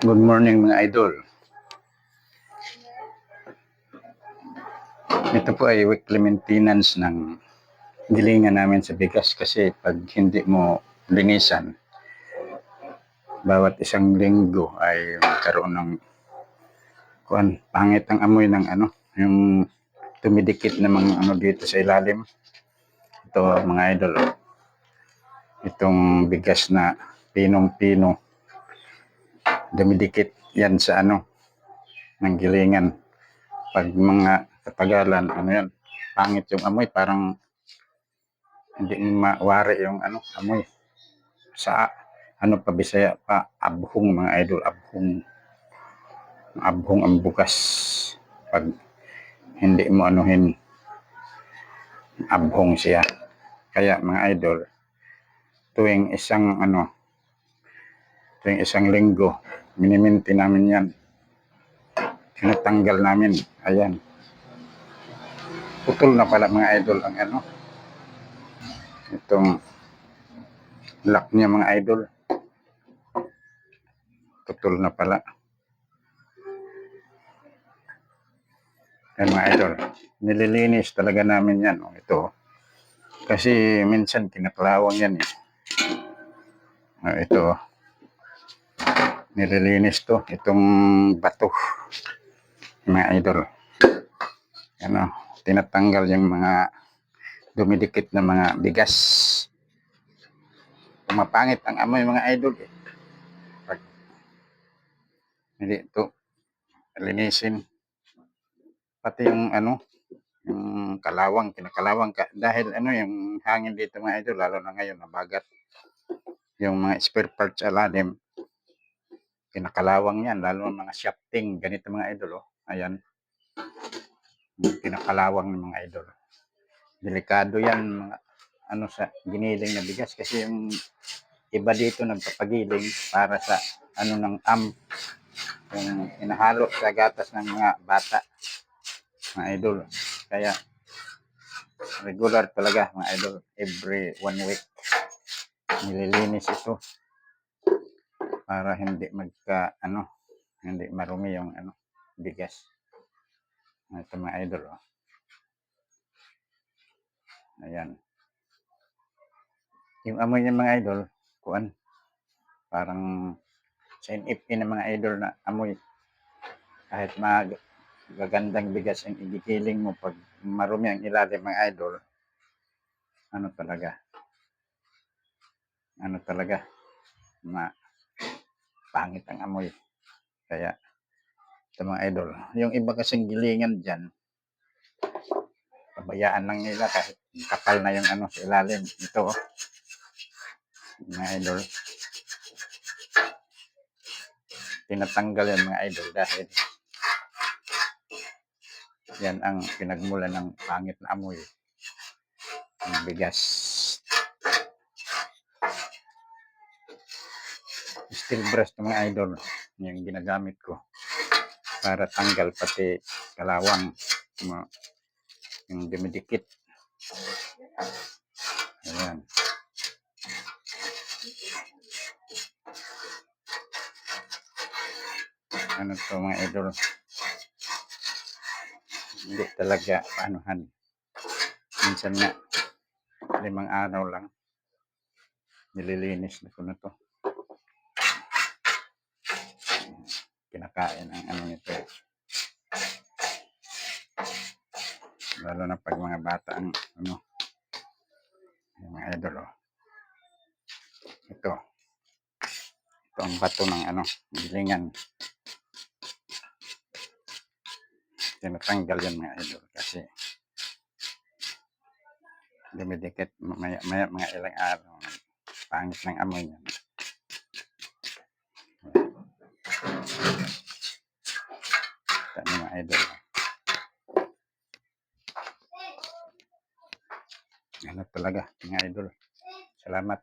Good morning mga idol. Ito po ay weekly maintenance ng gilingan namin sa bigas kasi pag hindi mo linisan, bawat isang linggo ay magkaroon ng kuan, pangit ang amoy ng ano, yung tumidikit na mga ano dito sa ilalim. Ito mga idol. Itong bigas na pinong-pino dumidikit yan sa ano ng gilingan. Pag mga katagalan ano yan pangit yung amoy parang hindi mawari yung ano amoy. Sa ano pa bisaya pa abhong mga idol abhong. Abhong ang bukas. Pag hindi mo anuhin abhong siya. Kaya mga idol tuwing isang ano tuwing isang linggo miniminti namin yan. Tinatanggal namin. Ayan. Putol na pala mga idol ang ano. Itong lock niya mga idol. Putol na pala. Ayan mga idol. Nililinis talaga namin yan. Oh, ito. Kasi minsan kinaklawang yan eh. Oh, ito. Nililinis to. Itong bato. Mga idol. Ano, tinatanggal yung mga dumidikit na mga bigas. Pumapangit ang amoy mga idol. Pag hindi ito linisin. Pati yung ano, yung kalawang, kinakalawang ka. Dahil ano, yung hangin dito mga idol, lalo na ngayon, nabagat. Yung mga spare parts alalim, kinakalawang yan, lalo ng mga shafting, ganito mga idol, oh. Ayan. Kinakalawang ng mga idol. Delikado yan, mga ano sa giniling na bigas kasi yung iba dito nagpapagiling para sa ano ng am yung inahalo sa gatas ng mga bata mga idol kaya regular talaga mga idol every one week nililinis ito para hindi magka ano hindi marumi yung ano bigas. Ito mga idol oh. ayan. Yung amoy ng mga idol kuan parang sa NFP ng mga idol na amoy kahit mag gagandang bigas ang igigiling mo pag marumi ang ilalim mga idol ano talaga? Ano talaga? Ma pangit ang amoy. Kaya ito mga idol yung iba kasing gilingan dyan pabayaan lang nila kahit kapal na yung ano sa ilalim. Ito oh. mga idol. Tinatanggal yan mga idol dahil yan ang pinagmula ng pangit na amoy. Ng bigas steel brush ng mga idol yung ginagamit ko para tanggal pati kalawang yung dumidikit. Ayan. Ano to mga idol? Hindi talaga paanuhan minsan nga limang araw lang nililinis na ko na to kinakain ang ano nito. Lalo na pag mga bata ang ano yung mga idol oh. ito. Ito ang bato ng ano gilingan. Tinatanggal yan mga idol kasi dumidikit maya, maya mga ilang araw. Pangit ng amoy niya idol. Ano talaga mga idol. Salamat